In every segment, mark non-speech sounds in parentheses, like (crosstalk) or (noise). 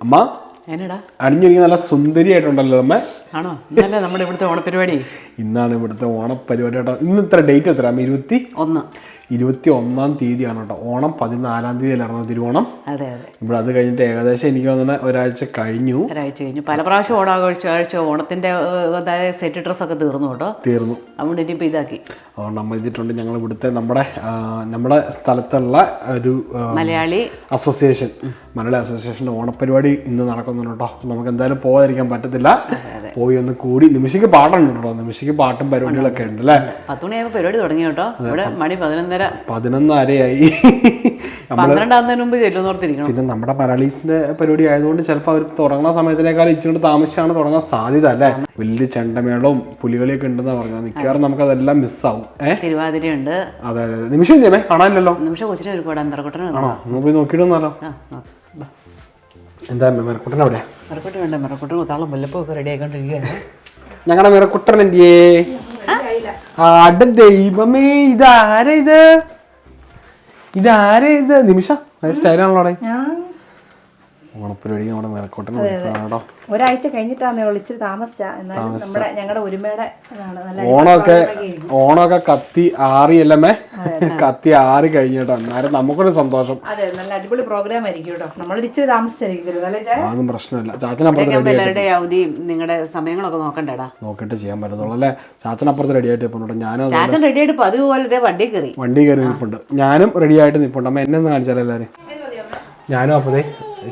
അമ്മ അണിഞ്ഞിരിക്കുന്ന അണിഞ്ഞൊരുങ്ങി നല്ല സുന്ദരിയായിട്ടുണ്ടല്ലോ അമ്മ. ആണോ? ഇന്നല്ലേ നമ്മുടെ ഇവിടുത്തെ ഓണപരിപാടി? ഇന്നാണ് ഇവിടുത്തെ ഓണപ്പരിപാടി കേട്ടോ. ഇന്ന് ഇത്ര ഡേറ്റ് എത്ര അമ്മ? ഇരുപത്തി ഒന്ന്. ഇരുപത്തി ഒന്നാം തീയതിയാണ് കേട്ടോ. ഓണം പതിനാലാം തീയതിയിലായിരുന്നു തിരുവോണം? അതെ അതെ. ഇവിടെ അത് കഴിഞ്ഞിട്ട് ഏകദേശം എനിക്ക് തോന്നുന്ന ഒരാഴ്ച കഴിഞ്ഞു. ഒരാഴ്ച കഴിഞ്ഞു. പല പ്രാവശ്യം ആഴ്ച ഓണത്തിന്റെ അതായത് സെറ്റ് ഡ്രസ്സൊക്കെ തീർന്നു കേട്ടോ. തീർന്നു. അതുകൊണ്ട് ഇനിയിപ്പോൾ ഇതാക്കി. അതുകൊണ്ട് നമ്മൾ ഇതിട്ടുണ്ട്. ഞങ്ങൾ ഇവിടുത്തെ നമ്മുടെ നമ്മുടെ സ്ഥലത്തുള്ള ഒരു മലയാളി. അസോസിയേഷൻ. മലയാളി അസോസിയേഷന്റെ ഓണപ്പരിപാടി ഇന്ന് നടക്കുന്നുണ്ട് കേട്ടോ. നമുക്ക് എന്തായാലും പോകാതിരിക്കാൻ പറ്റത്തില്ല. പോയി ഒന്ന് കൂടി നിമിഷയ്ക്ക് പാട്ടുണ്ട് കേട്ടോ. നിമിഷയ്ക്ക് പാട്ടും പരിപാടികളൊക്കെ ഉണ്ട് അല്ലേ? പത്ത് മണിയാകുമ്പോൾ പരിപാടി തുടങ്ങി കേട്ടോ. ഇവിടെ മണി പതിനൊന്നര. പതിനൊന്നരയായി. പന്ത്രണ്ടാകുന്നതിന് മുമ്പ് ചെല്ലുന്നോർത്തിരിക്കണം പിന്നെ നമ്മുടെ മലയാളീസിന്റെ പരിപാടി ആയതുകൊണ്ട് ചിലപ്പോൾ അവർ തുടങ്ങുന്ന സമയത്തിനേക്കാൾ ഇച്ചിരി താമസിച്ചാണ് തുടങ്ങാൻ സാധ്യത അല്ലേ? വലിയ ചെണ്ടമേളവും പുലികളിയൊക്കെ ഉണ്ടെന്ന് പറഞ്ഞാൽ മിക്കവാറും നമുക്ക് അതെല്ലാം മിസ്സാവും തിരുവാതിരയുണ്ട്. അതെ അതെ. നിമിഷം ചെയ്യുമേ കാണാനില്ലല്ലോ? നിമിഷം കൊച്ചിനെ ഒരു പെറക്കുട്ടനെ ആണോ? ഒന്ന് പോയി നോക്കിയിടുന്നാലോ എന്താ മെറക്കുട്ടൻ അവിടെ? മെറക്കുട്ടൻ വേണ്ട മെറക്കുട്ടൻ താളം മുല്ലപ്പൂ ഒക്കെ റെഡി ആയിക്കൊണ്ടിരിക്കുകയാണ്. ഞങ്ങളുടെ മെറക്കുട്ടൻ എന്തിയേ? ആട ദൈവമേ ഇതാരാ ഇത്? ഇതാരാ ഇത്? നിമിഷ സ്റ്റൈലാണല്ലോ അവിടെ ഓണപ്പരിപാടി നമ്മുടെ മെറക്കുട്ടൻ കേട്ടോ ഒരാഴ്ച കഴിഞ്ഞിട്ടാണ് വിളിച്ചിട്ട് താമസിച്ച എന്നാലും നമ്മുടെ ഞങ്ങളുടെ ഒരുമയുടെ ഓണമൊക്കെ ഓണമൊക്കെ കത്തി ആറിയല്ലമ്മേ? (laughs) കത്തി ആറി കഴിഞ്ഞിട്ടോ. എന്നാലും നമുക്കൊരു സന്തോഷം. അതെ നല്ല അടിപൊളി പ്രോഗ്രാം ആയിരിക്കും കേട്ടോ. നമ്മൾ ഇച്ചിരി താമസിച്ചായിരിക്കും അതൊന്നും പ്രശ്നമില്ല. ചാച്ചനപ്പുറത്ത് റെഡി എല്ലാവരുടെയും അവധിയും നിങ്ങളുടെ സമയങ്ങളൊക്കെ നോക്കണ്ടേടാ. നോക്കിയിട്ട് ചെയ്യാൻ പറ്റത്തുള്ളൂ അല്ലേ? ചാച്ചനപ്പുറത്ത് റെഡി ആയിട്ട് നിൽപ്പുണ്ട് ഞാനും ചാച്ചൻ റെഡി ആയിട്ട് പതിവ് പോലെ വണ്ടി കയറി. വണ്ടി കയറി നിൽപ്പുണ്ട് ഞാനും റെഡി ആയിട്ട് നിൽപ്പുണ്ട് അമ്മ എന്നെ ഒന്ന് കാണിച്ചാലോ എല്ലാവരും ഞാനും അപ്പതേ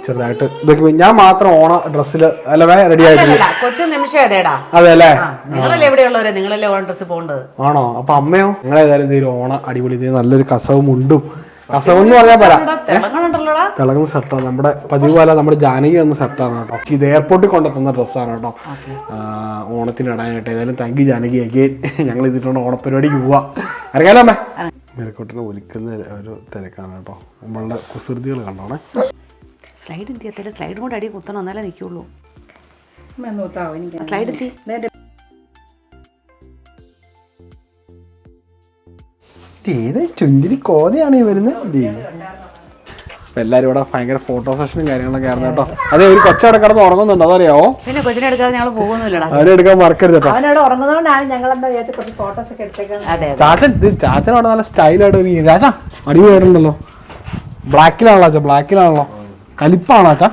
ചെറുതായിട്ട് ഇതൊക്കെ ഞാൻ മാത്രം ഓണ ഡ്രസ്സിൽ അല്ല റെഡി ആയിട്ട് കൊച്ചു നിമിഷം അതേടാ. അതെ അല്ലേ നിങ്ങളല്ലേ എവിടെയുള്ളവരെ നിങ്ങളല്ലേ ഓണ ഡ്രസ്സ് പോകേണ്ടത് ആണോ? അപ്പൊ അമ്മയോ? നിങ്ങൾ ഏതായാലും എന്തെങ്കിലും ഓണ അടിപൊളി ഇത് നല്ലൊരു കസവും ഉണ്ടും. കസവ് എന്ന് പറഞ്ഞാൽ പറ തിളങ്ങുന്ന ഷർട്ടാണ് നമ്മുടെ പതിവ് പോലെ നമ്മുടെ ജാനകി എന്ന ഷർട്ടാണ് കേട്ടോ. ഇത് എയർപോർട്ടിൽ കൊണ്ടെത്തുന്ന ഡ്രസ്സാണ് കേട്ടോ. ഓണത്തിന് ഇടാനായിട്ട്. ഏതായാലും താങ്ക് യു ജാനകി അഗെയിൻ ഞങ്ങൾ ഇതിട്ടുണ്ട് ഓണപ്പരിപാടിക്ക് പോവാ. അറിയാലോ അമ്മേ? മെരക്കോട്ടിനെ ഒലിക്കുന്ന ഒരു തിരക്കാണ് കേട്ടോ. നമ്മളുടെ കുസൃതികൾ കണ്ടോണേ. സ്ലൈഡ് എന്ത് ചെയ്യത്തില്ല സ്ലൈഡ് കൊണ്ട് അടി കുത്തണം എന്നാലേ നിൽക്കുള്ളൂ നൂത്താവോ എനിക്ക് സ്ലൈഡ് എത്തി. ചുഞ്ചിരി കോതയാണ് ഈ വരുന്നത് എല്ലാരും ഇവിടെ ഭയങ്കര ഫോട്ടോ സെഷനും കാര്യങ്ങളൊക്കെ ആയിരുന്നു കേട്ടോ. അതെ ഒരു കൊച്ചവിടെ കിടന്ന് ഉറങ്ങുന്നുണ്ട്? അതറിയാവോ പിന്നെ കൊച്ചിനെ എടുക്കാതെ ഞങ്ങൾ പോകുന്നില്ലടാ. അവരെ എടുക്കാൻ മറക്കരുത് കേട്ടോ. അവനവിടെ ഉറങ്ങുന്നതുകൊണ്ടാണ് ഞങ്ങൾ എന്താ വിചാരിച്ച കുറച്ച് ഫോട്ടോസ് ഒക്കെ എടുത്തേക്കുന്നത് ചാച്ചൻ ഇത് ചാച്ചൻ അവിടെ നല്ല സ്റ്റൈലായിട്ട് ഒരു ചാച്ച അടിപൊളിയായിട്ടുണ്ടല്ലോ. ബ്ലാക്കിലാണല്ലോ ചാച്ച ബ്ലാക്കിലാണല്ലോ കലിപ്പാണോ അച്ഛാ?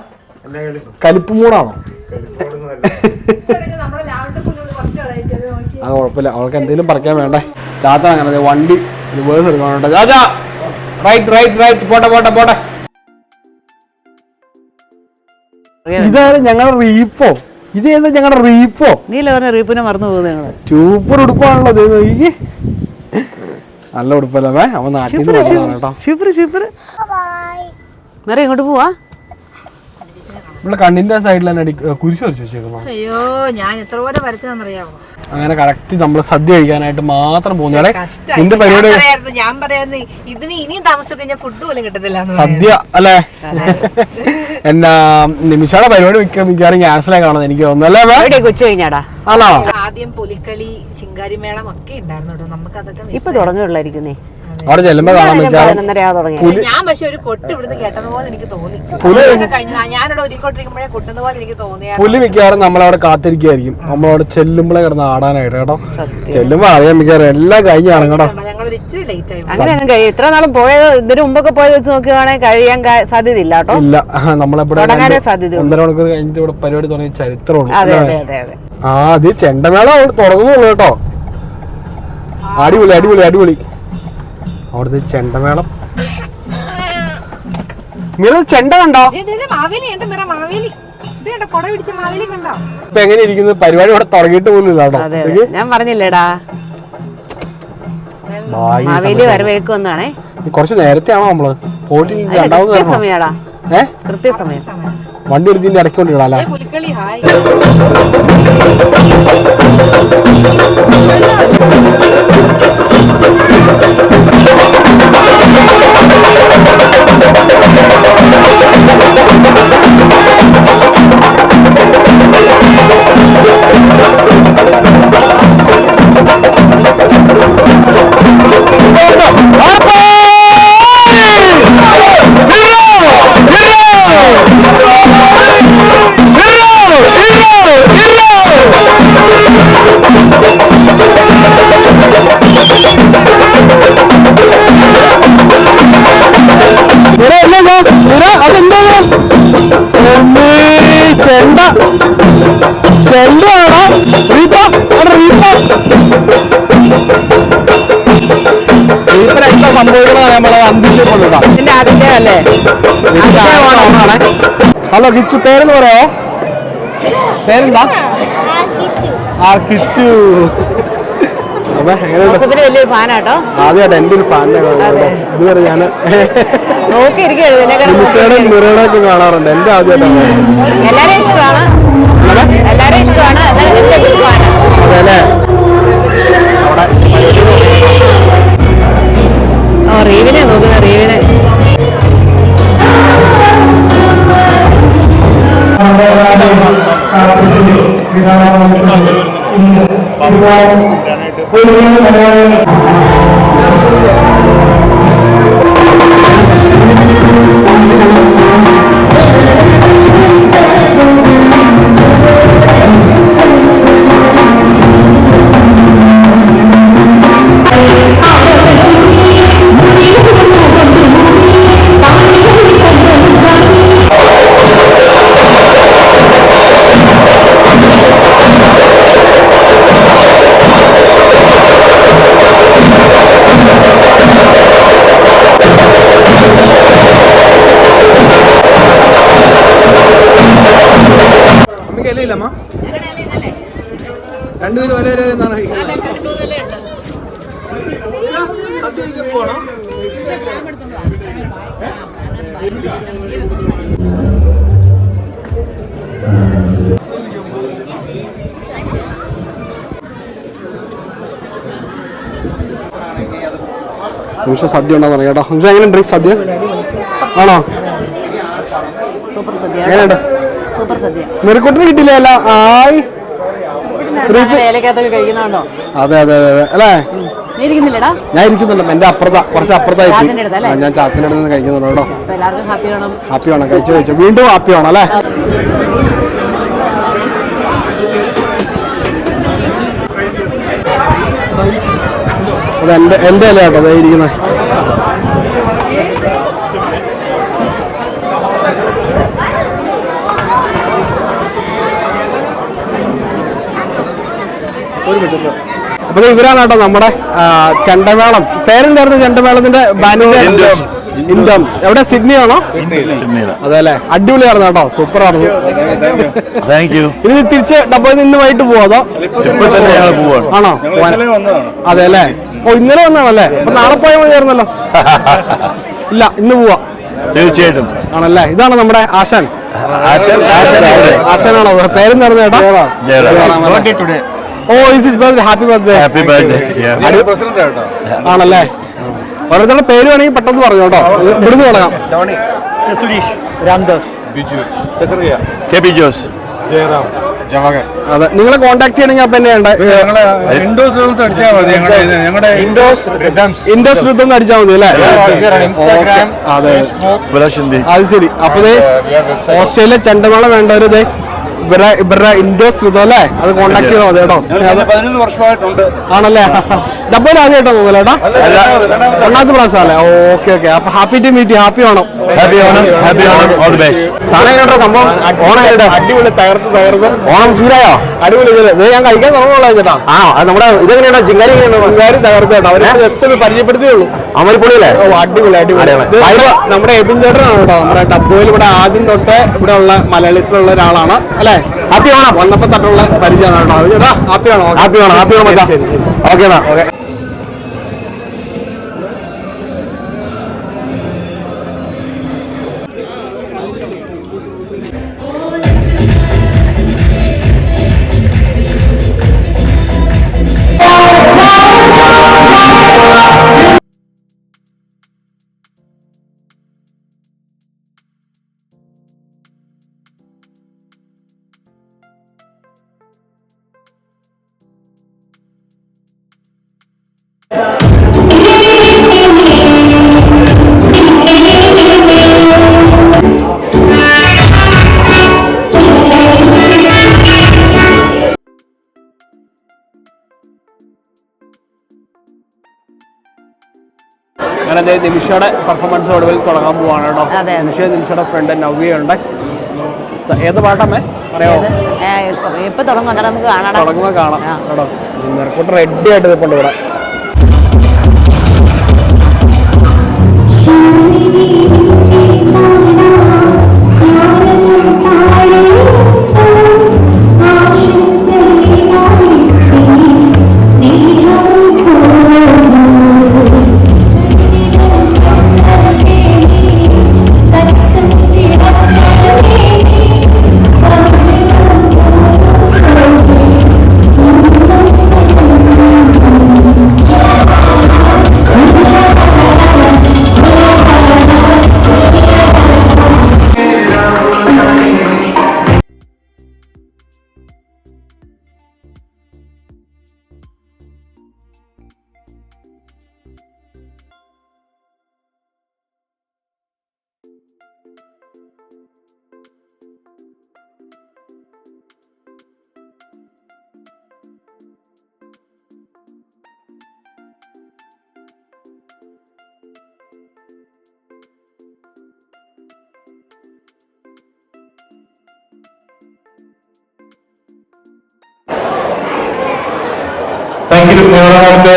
കലിപ്പ് മൂടാണോ? അത് കുഴപ്പമില്ല. അവൾക്ക് എന്തെങ്കിലും പറിക്കാൻ വേണ്ടേ. ചാച്ച അങ്ങനെ വണ്ടി റിവേഴ്സ് എടുക്കാനുണ്ട് ചാച്ച! റൈറ്റ് റൈറ്റ് റൈറ്റ് പോട്ടെ പോട്ടെ പോട്ടെ. ഇതാണ് ഞങ്ങളുടെ റീപ്പോ ഇത് ഏതാ ഞങ്ങളുടെ റീപ്പോ നീ പറഞ്ഞ റീപ്പിനെ മറന്നു പോകുന്നത് ഞങ്ങൾ. സൂപ്പർ ഉടുപ്പാണല്ലോ ഇത്. നോക്കി. നല്ല ഉടുപ്പല്ലേ അവൻ നാട്ടിൽ നിന്ന് കേട്ടോ. സൂപ്പർ സൂപ്പർ നിറ ഇങ്ങോട്ട് പോവാ. നമ്മളെ കണ്ണിന്റെ സൈഡിൽ തന്നെ അടി കുരിശ് വരച്ചു വെച്ചേക്കുന്നു. അയ്യോ ഞാൻ എത്ര പോലെ വരച്ചതെന്നറിയാമോ അങ്ങനെ കറക്റ്റ് നമ്മൾ സദ്യ കഴിക്കാനായിട്ട് മാത്രം പോകുന്നേ. നിന്റെ പരിപാടി ഞാൻ പറയാന്ന് ഇതിന് ഇനിയും താമസിച്ചു കഴിഞ്ഞാൽ ഫുഡ് പോലും കിട്ടത്തില്ല സദ്യ അല്ലേ? എന്നാ നിമിഷയുടെ പരിപാടി മിക്ക മിക്കവാറും ക്യാൻസൽ ആയി കാണുന്നത് എനിക്ക് തോന്നുന്നു. കൊച്ചു കഴിഞ്ഞാടാ? ആണോ? ആദ്യം പുലിക്കളി ശിങ്കാരിമേളം ഒക്കെ ഉണ്ടായിരുന്നു കേട്ടോ. നമുക്ക് അതൊക്കെ ഇപ്പൊ തുടങ്ങിയുള്ളായിരിക്കുന്നേ അവിടെ ചെല്ലുമ്പോ കാണാൻ ഞാൻ പക്ഷെ ഒരു കൊട്ട് ഇവിടുന്ന് കേട്ടതുപോലെ എനിക്ക് തോന്നി. പുലി അതൊക്കെ കഴിഞ്ഞ ഞാനിവിടെ ഒരുക്കൊണ്ടിരിക്കുമ്പോഴേ കൊട്ടുന്ന പോലെ എനിക്ക് തോന്നിയ പുലി മിക്കവാറും നമ്മളവിടെ കാത്തിരിക്കുകയായിരിക്കും നമ്മളവിടെ ചെല്ലുമ്പോഴേ കിടന്ന് ആടാനായിട്ട് കേട്ടോ. ചെല്ലുമ്പോ അറിയാൻ മിക്കവാറും എല്ലാം കഴിഞ്ഞാണ് കേട്ടോ. അങ്ങനെ ഇത്ര നാളും പോയത് ഇതിനു മുമ്പൊക്കെ പോയത് വെച്ച് നോക്കുകയാണെങ്കിൽ കഴിയാൻ സാധ്യത ഇല്ല കേട്ടോ. ഇല്ല. നമ്മളെപ്പോ ഒന്നര മണിക്കൂർ കഴിഞ്ഞിട്ട് ഇവിടെ പരിപാടി തുടങ്ങിയ ചരിത്രമുള്ളൂ. അതെ അതെ അതെ അതെ. ആ അത് ചെണ്ടമേള തുടങ്ങുന്നുള്ളൂ കേട്ടോ. അടിപൊളി അടിപൊളി അടിപൊളി. അവിടുത്തെ ചെണ്ടമേളം. മിറ ചെണ്ട കണ്ടോ? മാവേലി ഉണ്ട് മിറ മാവേലി. ഇത് കണ്ടോ കൊട പിടിച്ച മാവേലി കണ്ടോ? ഇപ്പൊ എങ്ങനെ ഇരിക്കുന്നത് പരിപാടി ഇവിടെ തുടങ്ങിയിട്ട് അതെ ഞാൻ പറഞ്ഞില്ലേടാ? കുറച്ച് നേരത്തെ ആണോ നമ്മൾ? പോയിട്ട് രണ്ടാമത് കൃത്യസമയം. വണ്ടി എടുത്തിന്റെ ഇടയ്ക്കൊണ്ടിടാം അല്ലേ പുലിക്കളി ചെണ്ട. ചെണ്ടയാണോ റീപ്പ. അവിടെ റീപ്പ. റീപ്പന എന്താ സംഭവിക്കുന്നത് നമ്മളെ അന്തിച്ചപ്പോഴാ ഇതിന്റെ ആദ്യത്തെ അല്ലേ? ഹലോ കിച്ചു പേരെന്ന് പറയോ പേരെന്താ? ആ കിച്ചു ജോസഫിന് വലിയൊരു ഫാനാട്ടോ? ആദ്യമായിട്ട് എന്റെ ഒരു ഫാൻ ഇതുവരെ ഞാൻ നോക്കിയിരിക്കുകയാണ് ഒക്കെ കാണാറുണ്ട്. എന്റെ ആദ്യമായിട്ടാണ് എല്ലാവരെയും ഇഷ്ടമാണ്. എന്നാണ് നിമിഷം സദ്യ ഉണ്ടെന്ന് കേട്ടോ. നിമിഷം എങ്ങനെയുണ്ട് ഈ സദ്യ? ആണോ? സൂപ്പർ സദ്യ. സൂപ്പർ സദ്യ. മെറിക്കുട്ടിന് കിട്ടില്ല അല്ല. ആയി. അതെ അതെ അതെ അല്ലേ? ഞാൻ ഇരിക്കുന്നുണ്ട്. എന്റെ അപ്പുറത്താ കുറച്ച് അപ്പുറത്തായിട്ട് ഞാൻ ചാച്ചന്റെ അടുത്ത് നിന്ന് കഴിക്കുന്നുണ്ട് കേട്ടോ. ഹാപ്പി വേണം. കഴിച്ചു കഴിച്ചു. വീണ്ടും ഹാപ്പി വേണം അല്ലേ? അതെ എന്റെ എന്റെ അല്ലേ കേട്ടോ അതാ ഇരിക്കുന്നത് അപ്പൊ ഇവരാണ് കേട്ടോ നമ്മുടെ ചണ്ടമേളം. പേരെന്തായിരുന്നു ചണ്ടമേളത്തിന്റെ ബാനൂർ? ഇൻഡംസ് എവിടെ? സിഡ്നി ആണോ? അതെ അല്ലേ? അടിപൊളിയായിരുന്നു കേട്ടോ. സൂപ്പർ ആയിരുന്നു താങ്ക് യു ഇനി തിരിച്ച് ഡബ്ബയിൽ നിന്ന് വൈകിട്ട് പോവാതോ ആണോ? അതെ അല്ലേ? ഓ ഇന്നലെ വന്നാണല്ലേ അപ്പൊ നാളെ പോയാൽ മതിയായിരുന്നല്ലോ. (laughs) ഇല്ല ഇന്ന് പോവാ. തീർച്ചയായിട്ടും. ആണല്ലേ? ഇതാണ് നമ്മുടെ ആശാൻ. ആശാൻ. ആശാനാണോ പേരെന്തായിരുന്നു ചേട്ടാ? ജയറാം. ഓ is is birthday happy birthday happy birthday ആണല്ലേ? ഓരോരുത്തരുടെ പേര് വേണമെങ്കിൽ പെട്ടെന്ന് പറഞ്ഞു കേട്ടോ. ഇവിടുന്ന് തുടങ്ങാം. K B Jose. അതെ നിങ്ങളെ കോൺടാക്ട് ചെയ്യണമെങ്കിൽ അപ്പൊ എന്നെ ഇൻഡസ് ഋതം അടിച്ചാൽ മതി. അല്ലേ. അതെ. ശരി. അപ്പൊ ഓസ്ട്രേലിയ ചെണ്ടമേള വേണ്ടവര് ദേ ഇവരുടെ ഇവരുടെ ഇൻഡോസ് ഇതല്ലേ അല്ലേ അത് കോണ്ടാക്ട് ചെയ്താൽ മതി കേട്ടോ. പതിനൊന്ന് വർഷമായിട്ടുണ്ട്. ആണല്ലേ? ഡബിൾ ആദ്യമായിട്ടാ തോന്നലേട്ടാ ചേട്ടാ രണ്ടാമത്തെ പ്രാവശ്യം അല്ലേ ഓക്കെ ഓക്കെ. അപ്പൊ happy to meet happy Onam happy Onam happy Onam all the best സാധനം സംഭവം? ഓണായിട്ട് അടിപൊളി തകർത്ത് തകർത്ത്. ഓണം ഫീലായോ അടിപൊളി ഇത് ഞാൻ കഴിക്കാൻ തുടങ്ങുള്ളൂ ചേട്ടാ. ആ നമ്മുടെ ഇതെങ്ങനെയാണോ ചിങ്കാരി ചിങ്കാരി തകർത്ത് കേട്ടോ. അവരെ ജസ്റ്റ് ഒന്ന് പരിചയപ്പെടുത്തിയേ ഉള്ളൂ. അമരിപ്പൊളിയല്ലേ ഓ അടിപൊളി അടിപൊളി. നമ്മുടെ എബിൻ ചേട്ടനാണ് കേട്ടോ. നമ്മുടെ ഡബ്ബോയിൽ ഇവിടെ ആദ്യം തൊട്ട് ഇവിടെ ഉള്ള മലയാളീസിലുള്ള ഒരാളാണ്. അല്ലേ? ഹാപ്പി ഓണം. വന്നപ്പോ തൊട്ടുള്ള പരിചയമാണ് കേട്ടോ. ചേട്ടാ happy Onam happy Onam happy Onam okay എന്നാ. ഓക്കെ. അങ്ങനെ ദേ നിമിഷയുടെ പെർഫോമൻസ് ഒടുവിൽ തുടങ്ങാൻ പോവാണ് കേട്ടോ. നിമിഷ നിമിഷയുടെ ഫ്രണ്ട് നവ്യുണ്ട് ഏത് പാട്ടമ്മേ? പറയാമോ ഇപ്പൊ തുടങ്ങും. അന്നേരം നമുക്ക് കാണാം തുടങ്ങുമ്പോൾ കാണാം കേട്ടോ. നിരക്കൂട്ട് റെഡി ആയിട്ട് നിൽപ്പുണ്ട് ഇവിടെ. Thank എങ്കിലും നേതാക്കൾക്ക്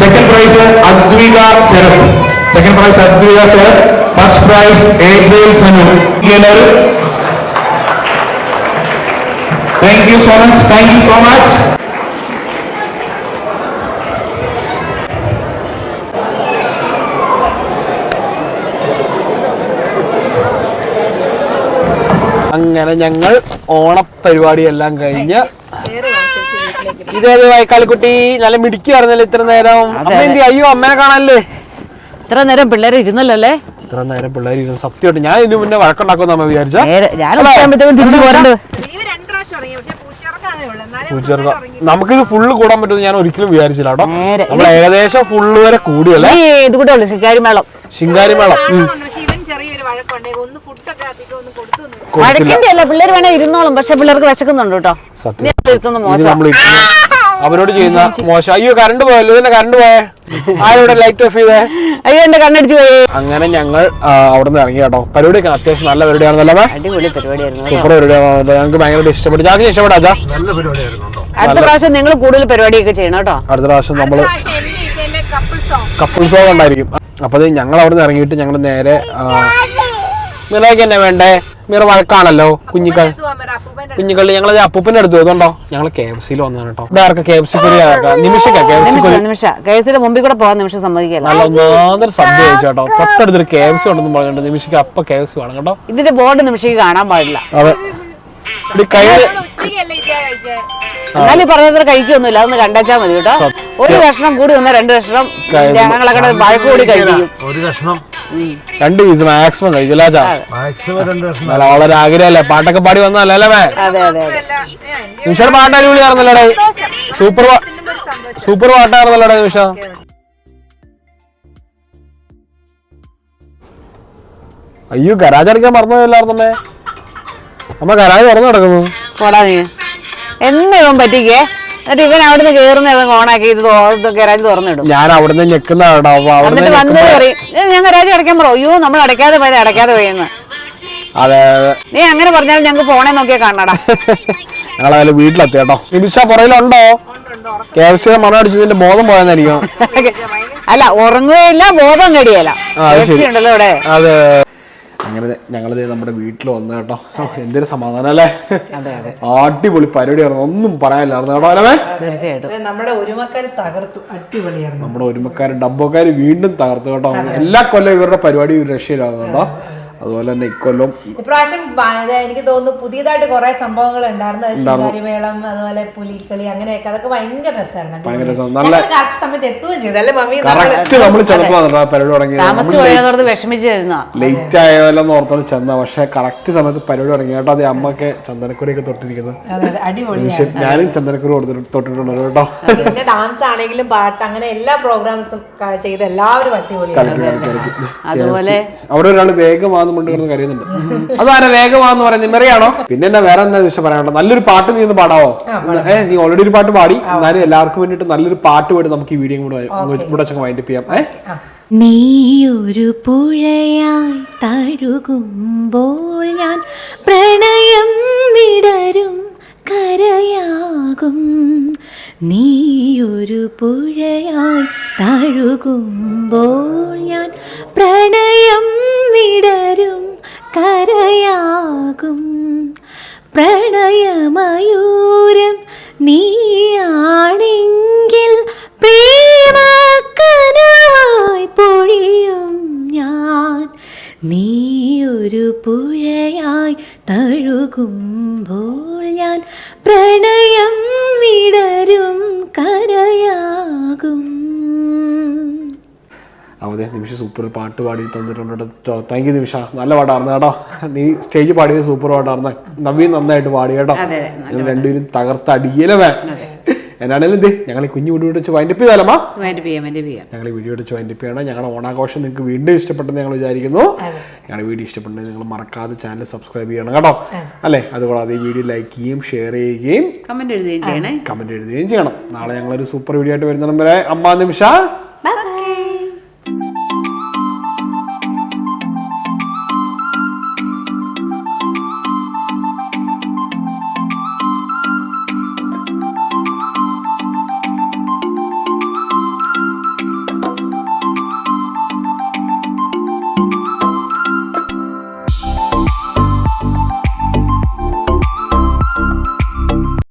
second prize Advika Sarath. Second prize Advika Sarath. First prize April Sanu. എല്ലാവരും? So much thank so much അങ്ങനെ ഞങ്ങൾ ഓണപ്പരിപാടിയെല്ലാം കഴിഞ്ഞ് ഇതേത് വൈക്കാളിക്കുട്ടി നല്ല മിടുക്കി പറഞ്ഞല്ലേ ഇത്ര നേരം. അമ്മ എന്തി അയ്യോ അമ്മനെ കാണാനല്ലേ? ഇത്ര നേരം പിള്ളേരെ ഇരുന്നല്ലോ അല്ലേ? ഇത്ര നേരം പിള്ളേർ ഇരുന്ന് സത്യമായിട്ട് ഞാൻ ഇതിന് മുന്നേ വഴക്കുണ്ടാക്കുന്ന അമ്മ വിചാരിച്ച? നമുക്കിത് ഫുള്ള് കൂടാൻ പറ്റുമെന്ന് ഞാൻ ഒരിക്കലും വിചാരിച്ചില്ല കേട്ടോ. നമ്മൾ ഏകദേശം ഫുള്ള് വരെ കൂടിയല്ലേ ഈ ഇത് കൂടെ ഉള്ളു ശിക്കാരി മേളം ശിങ്കാരി മേളം വഴക്കിന്റെ അല്ല പിള്ളേർ വേണേ ഇരുന്നോളും. പക്ഷെ പിള്ളേർക്ക് വിശക്കുന്നുണ്ട് കേട്ടോ. അവരോട് ചെയ്യുന്ന മോശം. അയ്യോ കറണ്ട് പോയല്ലോ ഇതിന്റെ കറണ്ട് പോയേ? ആരോടെ ലൈറ്റ് ഓഫ് ചെയ്തേ? അയ്യോ എന്റെ കണ്ണടിച്ചു പോയി. അങ്ങനെ ഞങ്ങൾ അവിടെ നിന്ന് ഇറങ്ങി കേട്ടോ. പരിപാടിയൊക്കെ അത്യാവശ്യം നല്ല പരിപാടിയാണെന്നല്ലേ സൂപ്പർ പരിപാടിയാണ്. ഞങ്ങൾക്ക് ഭയങ്കര ഇഷ്ടപ്പെട്ടു. ചാച്ചി ഇഷ്ടപ്പെടാച്ചാ അടുത്ത പ്രാവശ്യം നിങ്ങൾ കൂടുതൽ പരിപാടിയൊക്കെ ചെയ്യണം കേട്ടോ. അടുത്ത പ്രാവശ്യം നമ്മൾ കപ്പിൾ സോങ് കപ്പിൾ സോങ് ഉണ്ടായിരിക്കും. അപ്പൊ ഞങ്ങൾ അവിടെ നിന്ന് ഇറങ്ങിയിട്ട് ഞങ്ങൾ നേരെ മിറയ്ക്ക് തന്നെ വേണ്ടേ? മിറ വഴക്കാണല്ലോ കുഞ്ഞിക്കൾ കുഞ്ഞിക്കളി ഞങ്ങൾ അപ്പൂപ്പിന്റെ അടുത്ത് അതുകൊണ്ടോ ഞങ്ങൾ കെ എഫ് സിയിൽ വന്നതാണ് കേട്ടോ ഇവിടെ ആർക്കാ കെ എഫ് സി കുരി നിമിഷക്ക കെ എഫ് സി കുരി നിമിഷ മുമ്പിൽ കൂടെ പോകാൻ നിമിഷം സമ്മതിക്കല്ല. നല്ല ഒന്നാന്തര സദ്യ കഴിച്ചു കേട്ടോ. തൊട്ടടുത്തൊരു കെ എഫ് സി ഉണ്ടെന്ന് പറഞ്ഞിട്ട് നിമിഷക്ക് അപ്പൊ കെ എഫ് സി വേണം കേട്ടോ. ഇതിന്റെ ബോർഡ് നിമിഷയ്ക്ക് കാണാൻ പാടില്ല. അതെ. കയ്യിൽ എന്നാലും ഈ പറഞ്ഞത്ര കഴിക്കൊന്നുമില്ല. അതൊന്ന് കണ്ടാച്ചാ മതി കേട്ടോ. ഒരു കഷ്ണം കൂടി വന്നാൽ രണ്ട് കഷ്ണം ഞങ്ങളൊക്കെ വഴക്ക് കൂടി കഴിക്കും. ഒരു കഷ്ണം. രണ്ട് പീസ് മാക്സിമം കഴിക്കില്ല വളരെ ആഗ്രഹമല്ലേ? പാട്ടൊക്കെ പാടി വന്നല്ലേ പാട്ട് അടിപൊളിയായിരുന്നല്ലോടെ സൂപ്പർ സൂപ്പർ പാട്ടായിരുന്നല്ലോടെ നിഷ അയ്യോ ഗരാജ് അടിക്കാൻ മറന്നു അമ്മ ഗരാജ് തുറന്നു കിടക്കുന്നു എന്ന് ഇവൻ പറ്റിക്കേ? എന്നിട്ട് ഇവൻ അവിടുന്ന് കേറുന്ന ഇവൻ ഓണാക്കി ഇത് ഗരാജ് തുറന്നിടും. ഞാൻ അവിടുന്ന് ഞെക്കുന്ന എന്നിട്ട് വന്നത് പറയും "ഏ, ഞാൻ ഗരാജ് അടയ്ക്കാൻ പറ അയ്യോ നമ്മൾ അടയ്ക്കാതെ പോയത് അടയ്ക്കാതെ പോയെന്ന്. അതെ അതെ. നീ അങ്ങനെ പറഞ്ഞാൽ ഞങ്ങൾക്ക് ഫോണെ നോക്കിയാ കാണടാ (laughs) ഞങ്ങളെ വീട്ടിലെത്തി കേട്ടോ. നിമിഷ പുറയിലുണ്ടോ കെ എഫ് സി മണം അടിച്ചതിന്റെ ബോധം പോയെന്നായിരിക്കും (laughs) അല്ല ഉറങ്ങുകയില്ല ബോധം കടിയല്ല ആ, അത് ശരി. ഉണ്ടല്ലോ ഇവിടെ. അതെ. അങ്ങനെ ഞങ്ങളിത് നമ്മുടെ വീട്ടിൽ വന്നു കേട്ടോ. എന്തൊരു സമാധാനം അല്ലേ? അടിപൊളി പരിപാടിയായിരുന്നു. ഒന്നും പറയാനില്ലായിരുന്നു കേട്ടോ അല്ലേ തീർച്ചയായിട്ടും. നമ്മുടെ ഒരുമക്കാർ തകർത്തു. അടിപൊളിയായിരുന്നു. നമ്മുടെ ഡബ്ബോക്കാർ വീണ്ടും തകർത്തു കേട്ടോ. എല്ലാ കൊല്ലം ഇവരുടെ പരിപാടി ഒരു രക്ഷയിലാകുന്നു കേട്ടോ അതുപോലെ തന്നെ ഇക്കൊല്ലം ഇപ്രാവശ്യം എനിക്ക് തോന്നുന്നു പുതിയതായിട്ട് കുറെ സംഭവങ്ങൾ ഉണ്ടായിരുന്നു ശിങ്കാരിമേളം അതുപോലെ പുലിക്കളി അങ്ങനെയൊക്കെ. അതൊക്കെ ഭയങ്കര രസമായിരുന്നു. ഭയങ്കര രസം. നല്ല കറക്റ്റ് സമയത്ത് എത്തുകയും ചെയ്തു. അല്ലേ മമ്മി? കറക്റ്റ് നമ്മൾ ചെന്നപ്പോ പരിപാടി തുടങ്ങിയത്. താമസിച്ചു പോയെന്നോർത്ത് വിഷമിച്ചിരുന്ന ലേറ്റ് ആയാലും ഓർത്തോട് ചെന്ന. പക്ഷെ കറക്റ്റ് സമയത്ത് പരിപാടി തുടങ്ങി. കേട്ടോ അത് അമ്മയ്ക്ക് ചന്ദനക്കുരിയൊക്കെ തൊട്ടിരിക്കുന്നത്. അടിപൊളി ഞാനും ചന്ദനക്കുരി തൊട്ടിട്ടുണ്ടല്ലോ തൊട്ടിട്ടുണ്ട് കേട്ടോ പിന്നെ ഡാൻസ് ആണെങ്കിലും പാട്ട് അങ്ങനെ എല്ലാ പ്രോഗ്രാംസും ചെയ്ത് എല്ലാവരും അടിപൊളി. അതുപോലെ അവിടെ ഒരാൾ വേഗമാന്ന് കൊണ്ട് കിടന്ന് കരയുന്നുണ്ട്. അതാരാ വേഗമാന്ന് പറയുന്നത്? മെറിയാണോ? പിന്നെ എന്നാ വേറെ എന്താ വിഷയം പറയാനുണ്ടോ നല്ലൊരു പാട്ട് നീ ഒന്ന് പാടാവോ? ഏഹ് നീ ഓൾറെഡി ഒരു പാട്ട് പാടി. എന്നാലും എല്ലാവർക്കും വേണ്ടിയിട്ട് നല്ലൊരു പാട്ട് പാടി നമുക്ക് ഈ വീഡിയോ കൂടെ ഇവിടെ വെച്ചൊക്കെ വൈൻഡപ്പ് ചെയ്യാം. ഏഹ് നീയൊരു പുഴയായി തഴുകുമ്പോൾ ഞാൻ പ്രണയം വിടരും കരയാകും. നീയൊരു പുഴയായി തഴുകുമ്പോൾ തഴുകുമ്പോൾ ഞാൻ പ്രണയം വിടരും കരയാകും. അവതെ നിമിഷ സൂപ്പർ പാട്ട് പാടി തന്നിട്ടുണ്ട് കേട്ടോ. Thank you Nimisha. നല്ല പാട്ടായിരുന്നു കേട്ടോ. നീ സ്റ്റേജ് പാടിയത് സൂപ്പർ പാട്ടായിരുന്നു. നവീൻ നന്നായിട്ട് പാടി കേട്ടോ. രണ്ടുപേരും തകർത്ത് അടിക്കലേ വേ എന്നാണേലും എന്ത്? ഞങ്ങൾ ഈ കുഞ്ഞു വീഡിയോ വെച്ച് വൈൻഡപ്പ് ചെയ്താലോ ഞങ്ങൾ ഈ വീഡിയോ എടുത്ത് വൈൻഡപ്പ് ചെയ്യണം. ഞങ്ങളുടെ ഓണാഘോഷം നിങ്ങൾക്ക് വീണ്ടും ഇഷ്ടപ്പെട്ടെന്ന് ഞങ്ങൾ വിചാരിക്കുന്നു. ഞങ്ങളുടെ വീഡിയോ ഇഷ്ടപ്പെട്ടെങ്കിൽ നിങ്ങൾ മറക്കാതെ ചാനൽ സബ്സ്ക്രൈബ് ചെയ്യണം കേട്ടോ. അല്ലേ? അതുകൂടാതെ ഈ വീഡിയോ ലൈക്ക് ചെയ്യുകയും ഷെയർ ചെയ്യുകയും കമന്റ് എഴുതുകയും ചെയ്യണേ. കമന്റ് എഴുതുകയും ചെയ്യണം. നാളെ ഞങ്ങളൊരു സൂപ്പർ വീഡിയോ ആയിട്ട് വരുന്ന വരെ അമ്മ നിമിഷ.